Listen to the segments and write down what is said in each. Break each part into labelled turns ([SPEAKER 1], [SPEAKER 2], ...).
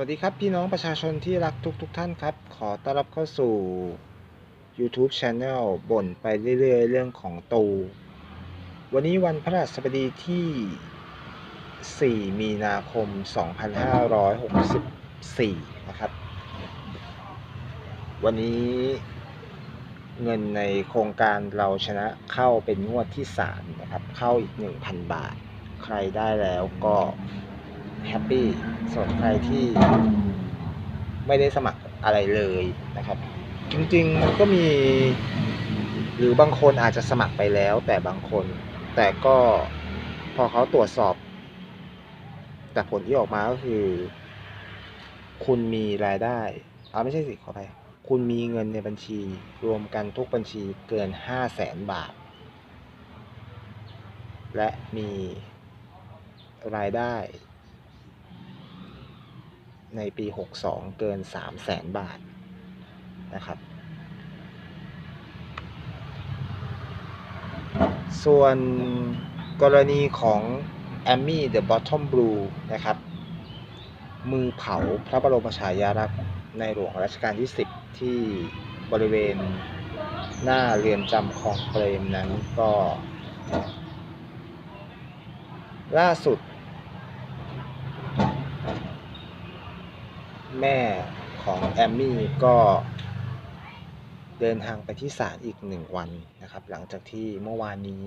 [SPEAKER 1] วัสดีครับ พี่น้องประชาชนที่รักทุกๆทท่านครับ ขอต้อนรับเข้าสู่ YouTube Channel บ่นไปเรื่อยๆ เรื่องของตู วันนี้วันพระราชบดีที่ 4 มีนาคม 2564 นะครับ วันนี้เงินในโครงการเราชนะเข้าเป็นงวดที่ 3 นะครับ เข้าอีก 1,000 บาท ใครได้แล้วก็ แฮปปี้ส่วนใครที่ไม่ได้สมัครอะไรเลยนะครับ จริงๆมันก็มี หรือบางคนอาจจะสมัครไปแล้ว แต่บางคน แต่ก็พอเขาตรวจสอบ แต่ผลที่ออกมาก็คือ คุณมีรายได้อาไม่ใช่สิขอไปคุณมีเงินในบัญชีรวมกันทุกบัญชีเกินห้าแสนบาท และมีรายได้ ในปี 62 เกิน 3 0 0แสนบาทนะครับ ส่วนกรณีของ a m m y the Bottom Blue นะครับ มือเผาพระบรมฉายาลักษณ์ในหลวงรัชกาลที่ 10 ที่บริเวณหน้าเรือนจำคลองเปรมนั้นก็ ล่าสุด แม่ของแอมมี่ก็เดินทางไปที่ศาลอีกหนึ่งวันนะครับ หลังจากที่เมื่อวานนี้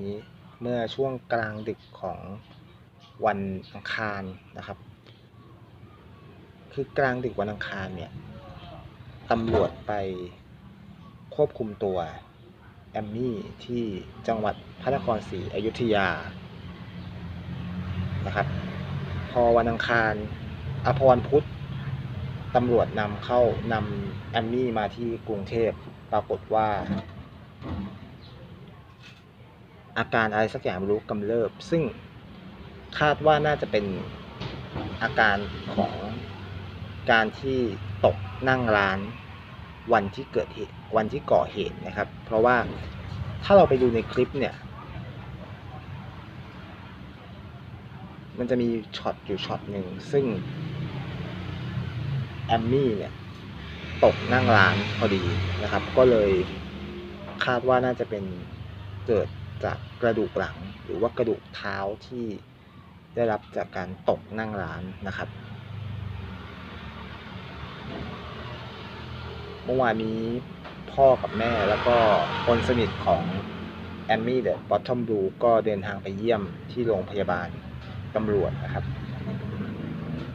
[SPEAKER 1] เมื่อช่วงกลางดึกของวันอังคารนะครับ คือกลางดึกวันอังคารเนี่ยตำรวจไปควบคุมตัวแอมมี่ที่จังหวัดพระนครศรีอยุธยานะครับ พอวันอังคารอภวันพุธ ตำรวจนำเข้านำแอมมี่มาที่กรุงเทพปรากฏว่า อาการอะไรสักอย่างไม่รู้กำเริบ ซึ่งคาดว่าน่าจะเป็นอาการของการที่ตกนั่งร้านวันที่เกิดเหตุวันที่ก่อเหตุนะครับ เพราะว่าถ้าเราไปดูในคลิปเนี่ย มันจะมีช็อตอยู่ช็อตหนึ่งซึ่ง แอมมี่เนี่ยตกนั่งร้านพอดีนะครับ ก็เลยคาดว่าน่าจะเป็นเกิดจากกระดูกหลัง หรือว่ากระดูกเท้าที่ได้รับจากการตกนั่งร้านนะครับ เมื่อวานนี้พ่อกับแม่แล้วก็คนสนิทของแอมมี่เดอะบอททอมบลูก็เดินทางไปเยี่ยมที่โรงพยาบาลตำรวจนะครับ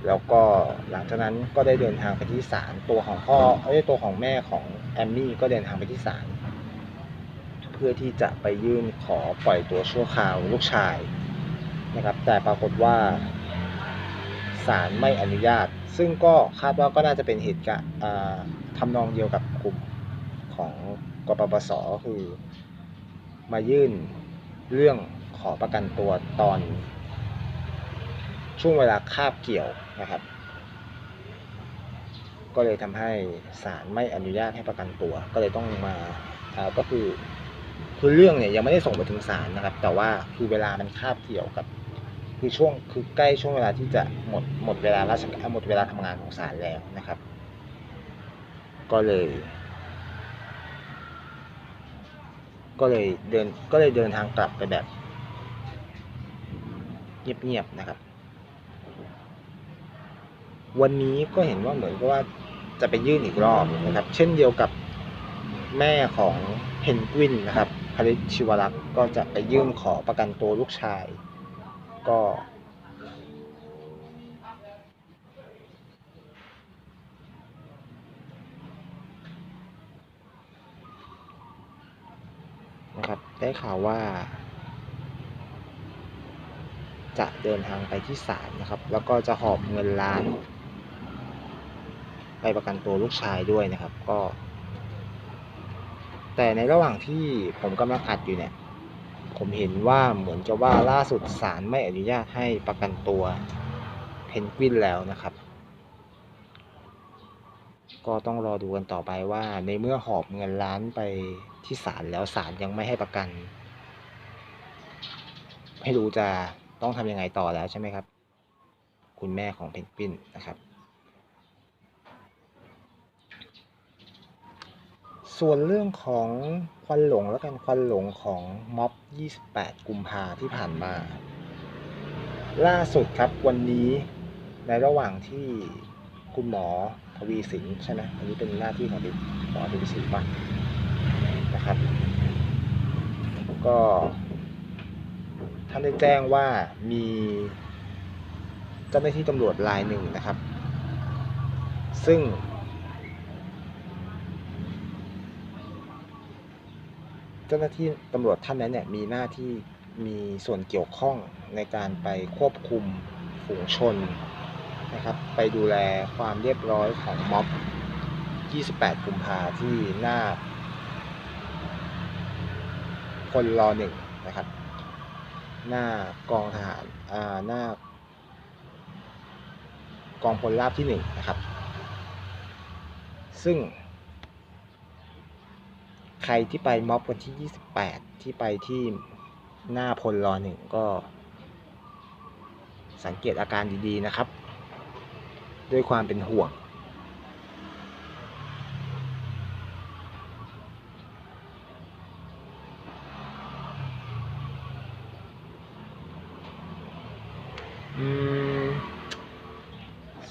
[SPEAKER 1] แล้วก็หลังจากนั้นก็ได้เดินทางไปที่ศาลตัวของพ่อเอ้ยตัวของแม่ของแอมมี่ก็เดินทางไปที่ศาลเพื่อที่จะไปยื่นขอปล่อยตัวชั่วคราวลูกชายนะครับ แต่ปรากฏว่าศาลไม่อนุญาต ซึ่งก็คาดว่าก็น่าจะเป็นเหตุการณ์ทำนองเดียวกับกลุ่มของกปปสคือ มายื่นเรื่องขอประกันตัวตอนช่วงเวลาคาบเกี่ยว นะครับ ก็เลยทำให้ศาลไม่อนุญาตให้ประกันตัว ก็เลยต้องมาก็คือคือเรื่องเนี่ยยังไม่ได้ส่งไปถึงศาลนะครับ แต่ว่าคือเวลามันคาบเกี่ยวกับ คือช่วงคือใกล้ช่วงเวลาที่จะหมดหมดเวลาราชการหมดเวลาทำงานของศาลแล้วนะครับ ก็เลย ก็เลยเดินก็เลยเดินทางกลับไปแบบเงียบๆนะครับ วันนี้ก็เห็นว่าเหมือนกับว่าจะไปยื่นอีกรอบนะครับ เช่นเดียวกับแม่ของเพนกวินนะครับพริชชิวรักษ์ก็จะไปยื่นขอประกันตัวลูกชาย ก็ นะครับ ได้ข่าวว่า จะเดินทางไปที่ศาลนะครับ แล้วก็จะหอบเงินล้าน ไปประกันตัวลูกชายด้วยนะครับ ก็ แต่ในระหว่างที่ผมกำลังอัดอยู่เนี่ย ผมเห็นว่าเหมือนจะว่าล่าสุดศาลไม่อนุญาตให้ประกันตัวเพนกวินแล้วนะครับ ก็ต้องรอดูกันต่อไปว่า ในเมื่อหอบเงินล้านไปที่ศาลแล้วศาลยังไม่ให้ประกัน ไม่รู้จะต้องทำยังไงต่อแล้วใช่ไหมครับ คุณแม่ของเพนกวินนะครับ ส่วนเรื่องของควันหลงแล้วกันควันหลงของม็อบ 28 กุมภาที่ผ่านมา ล่าสุดครับวันนี้ในระหว่างที่คุณหมอทวีสินใช่ไหมอันนี้เป็นหน้าที่ของหมอทวีสินปะนะครับ ก็ท่านได้แจ้งว่ามีเจ้าหน้าที่ตำรวจรายหนึ่งนะครับ ซึ่ง เจ้าหน้าที่ตำรวจท่านนั้นเนี่ยมีหน้าที่มีส่วนเกี่ยวข้องในการไปควบคุมฝูงชนนะครับไปดูแลความเรียบร้อยของม็อบ 28 กุมภาที่หน้าพลรอหนึ่งนะครับ หน้ากองทหารอ่าหน้ากองพลราบที่หนึ่งนะครับ ซึ่ง ใครที่ไปม็อบวันที่ 28 ที่ไปที่หน้าพลรอหนึ่งก็ สังเกตอาการดีๆนะครับ ด้วยความเป็นห่วง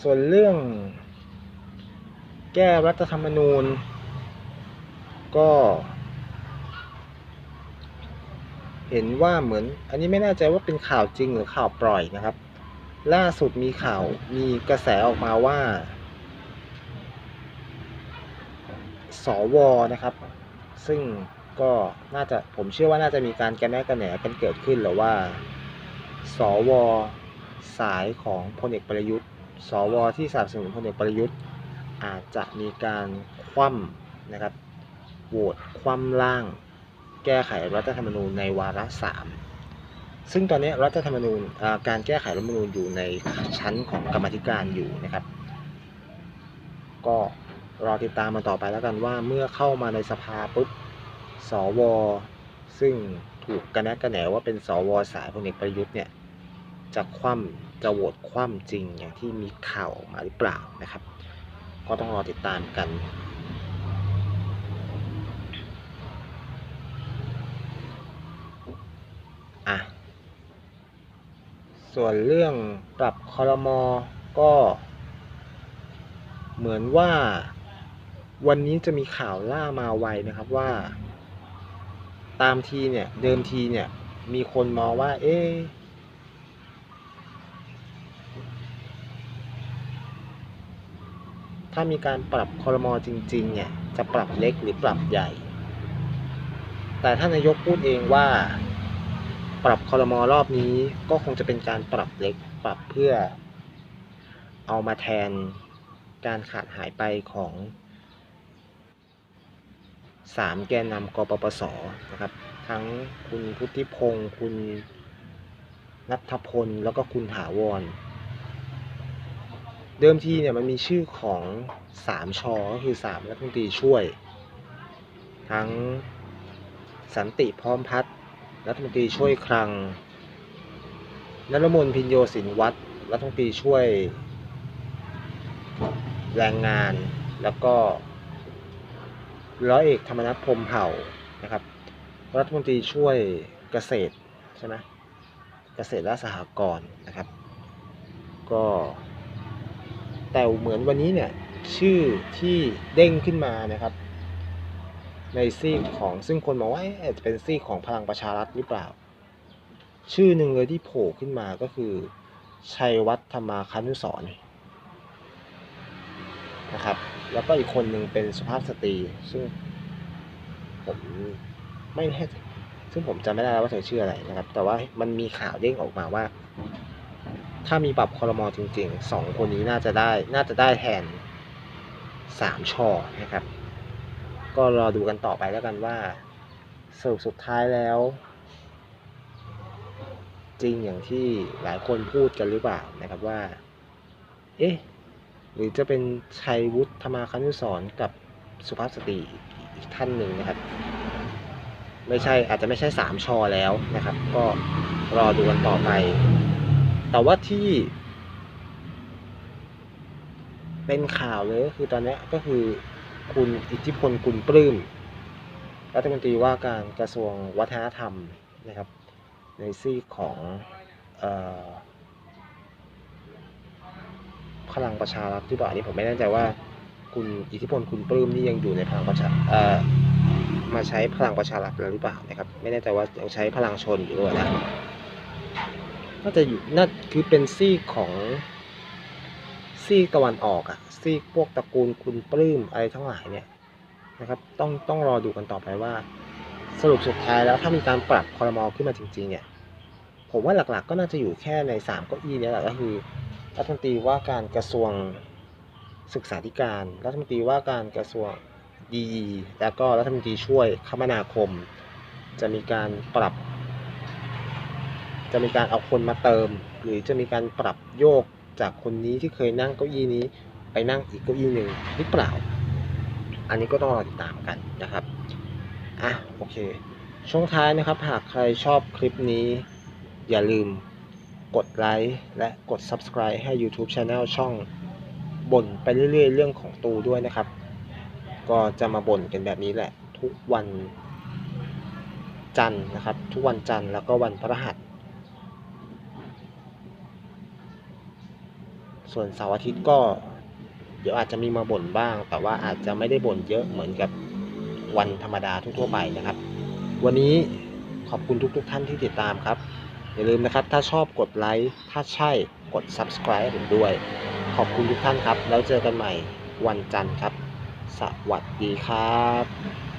[SPEAKER 1] ส่วนเรื่องแก้รัฐธรรมนูญ ก็ เห็นว่าเหมือน อันนี้ไม่แน่ใจว่าเป็นข่าวจริงหรือข่าวปล่อยนะครับ ล่าสุดมีข่าวมีกระแสออกมาว่า สวนะครับ ซึ่งก็น่าจะผมเชื่อว่าน่าจะมีการกระแนกระแหนกันเกิดขึ้นหรือว่า สว สายของพลเอกประยุทธ์ สวที่สนับสนุนพลเอกประยุทธ์ อาจจะมีการคว่ำนะครับ โหวตคว่ำร่าง แก้ไขรัฐธรรมนูญในวาระสามซึ่งตอนนี้รัฐธรรมนูญการแก้ไขรัฐธรรมนูญอยู่ในชั้นของกรรมธิการอยู่นะครับ ก็รอติดตามมาต่อไปแล้วกันว่าเมื่อเข้ามาในสภาปุ๊บสว ซึ่งถูกกระแนะกระแหนว่าเป็นสวสายพลเอกประยุทธ์เนี่ยจะคว่ำจะโหวตคว่ำจริงอย่างที่มีข่าวออกมาหรือเปล่านะครับ ก็ต้องรอติดตามกัน อะ ส่วนเรื่องปรับคอรมอก็ เหมือนว่าวันนี้จะมีข่าวล่ามาไวนะครับว่า ตามทีเนี่ยเดิมทีเนี่ยมีคนมองว่า เอ๊ะถ้ามีการปรับคอรมอจริง ๆ เนี่ย จะปรับเล็กหรือปรับใหญ่ แต่ท่านนายกพูดเองว่า ปรับคอรมอรอบนี้ก็คงจะเป็นการปรับเล็กปรับเพื่อเอามาแทนการขาดหายไปของสามแกนนำกปปสนะครับ ทั้งคุณพุทธิพงศ์คุณนัทพล แล้วก็คุณถาวร เดิมทีเนี่ยมันมีชื่อของสามชอก็คือสามรัฐมนตรีช่วย ทั้งสันติพร้อมพัฒน์ รัฐมนตรีช่วยคลังนรมนพินโยสินวัตรรัฐมนตรีช่วย แรงงานแล้วก็ร้อยเอกธรรมนัฐพรมเผ่านะครับ รัฐมนตรีช่วยเกษตรใช่ไหมเกษตรและสหกรณ์นะครับ ก็แต่เหมือนวันนี้เนี่ยชื่อที่เด้งขึ้นมานะครับ ในซีกของซึ่งคนมองว่าอาจจะเป็นซีกของพลังประชารัฐหรือเปล่า ชื่อหนึ่งเลยที่โผล่ขึ้นมาก็คือ ชัยวัฒน์ธรรมาคานุสรนะครับ แล้วก็อีกคนหนึ่งเป็นสุภาพสตรี ซึ่งผมไม่แน่ซึ่งผมจำไม่ได้แล้วว่าเธอชื่ออะไรนะครับ แต่ว่ามันมีข่าวเด้งออกมาว่า ถ้ามีปรับคอรมอจริงๆสองคนนี้น่าจะได้ น่าจะได้แทนสามชอนะครับ ก็รอดูกันต่อไปแล้วกันว่าสรุปสุดท้ายแล้ว จริงอย่างที่หลายคนพูดกันหรือเปล่านะครับว่า เอ๊ะ หรือจะเป็นชัยวุฒิธรรมาคานุสรกับสุภาพสตรีอีกท่านหนึ่งนะครับ ไม่ใช่อาจจะไม่ใช่สามชอแล้วนะครับ ก็รอดูกันต่อไป แต่ว่าที่เป็นข่าวเลยก็คือตอนนี้ก็คือ คุณอิทธิพลกุลปลื้มรัฐมนตรีว่าการกระทรวงวัฒนธรรมนะครับ ในซีของอพลังประชารัฐที่บอกอันนี้ผมไม่แน่ใจว่าคุณอิทธิพลคุณปลื้มนี่ยังอยู่ในพลังประชาเออมาใช้พลังประชารัฐแล้วหรือเปล่านะครับ ไม่แน่ใจว่ายังใช้พลังชนอยู่หรือเปล่านะน่าจะอยู่น่าคือเป็นซีกของ ซีกตะวันออกอะซีกพวกตระกูลคุณปลื้มอะไรทั้งหลายเนี่ยนะครับ ต้องต้องรอดูกันต่อไปว่า สรุปสุดท้ายแล้วถ้ามีการปรับคอรมอขึ้นมาจริง ๆ เนี่ย ผมว่าหลักๆ ก็น่าจะอยู่แค่ในสามเก้าอี้นี้แหละก็คือรัฐมนตรีว่าการกระทรวงศึกษาธิการ รัฐมนตรีว่าการกระทรวงดีแล้วก็รัฐมนตรีช่วยคมนาคม จะมีการปรับ จะมีการเอาคนมาเติม หรือจะมีการปรับโยก จากคนนี้ที่เคยนั่งเก้าอี้นี้ ไปนั่งอีกเก้าอี้หนึ่งหรือเปล่า อันนี้ก็ต้องรอติดตามกันนะครับอะโอเค ช่วงท้ายนะครับ หากใครชอบคลิปนี้ อย่าลืมกดไลค์และกด Subscribe ให้ YouTube Channel ช่องบ่นไปเรื่อยๆ เรื่องของตูด้วยนะครับ ก็จะมาบ่นกันแบบนี้แหละ ทุกวันจันทร์นะครับ ทุกวันจันทร์แล้วก็วันพฤหัส ส่วนเสาร์อาทิตย์ก็ เดี๋ยวอาจจะมีมาบ่นบ้าง แต่ว่าอาจจะไม่ได้บ่นเยอะเหมือนกับวันธรรมดาทั่วๆไปนะครับ วันนี้ขอบคุณทุกๆท่านที่ติดตามครับ อย่าลืมนะครับ ถ้าชอบกดไลค์ถ้าใช่กด subscribe ผมด้วย ขอบคุณทุกท่านครับ แล้วเจอกันใหม่วันจันทร์ครับ สวัสดีครับ